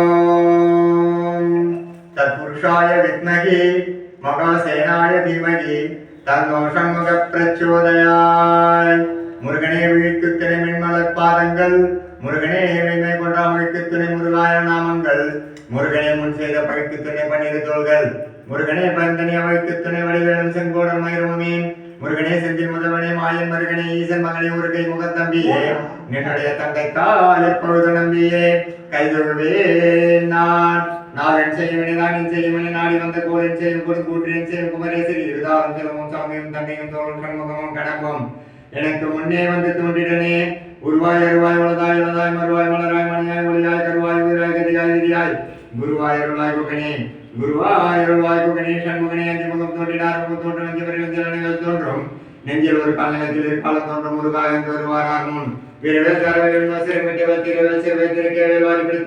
ஓம் தத்புருஷாய வித்மகி மகாசேனாய தீமகி தன்னோ சண்முக பிரச்சோதயாய் முருகனே விழிக்கு துணை மின்மலர் பாதங்கள் முருகனே வெண்மை கொண்டாமலுக்கு துணை முருகாய நாமங்கள் முருகனே முன் செய்த பழிக்கு துணை பன்னிரு தோள்கள் முருகனே பந்தனி அவைக்கு துணை வடிவேலும் செங்கோடன் மயிரமுமேன் முருகனே செந்தில் முதல்வனே மாயன் மருகனே ஈசன் மகனே உருகை முகத்தம்பியே நின்னுடைய தங்கை கால் எப்பொழுது நம்பியே? கைதொழுவேன் நான். நாளன் செய்யவனே நான் செய்யவனே நாடி வந்த கோலின் செய்யும் கொடு கூற்றின் செய்யும் குமரேசரி இருதாரும் செலவும் சாமியும் தங்கையும் தோளும் கண்முகமும் கடம்பும் எனக்கு முன்னே வந்து தோன்றிடனே உருவாய் அருவாய் உளதாய் உளதாய் மறுவாய் மலராய் மணியாய் ஒளியாய் கருவாய் உயிராய் கதியாய் விதியாய் குருவாயருளாய் குகனே குருவாயருளாய் குகனே சண்முகனே அஞ்சு முகம் தோன்றினார். முகம் தோன்றும் அஞ்சு வரையில் தோன்றும். நெஞ்சில் ஒரு காலத்தில் இருக்காலம் தோன்றும் முருகாய் என்று வருவாரார் முன் வீரவேல் தரவேல் சிறுமிட்டு வைத்திருவேல் சிறுவை திருக்கேவேல் வாரி பிடித்து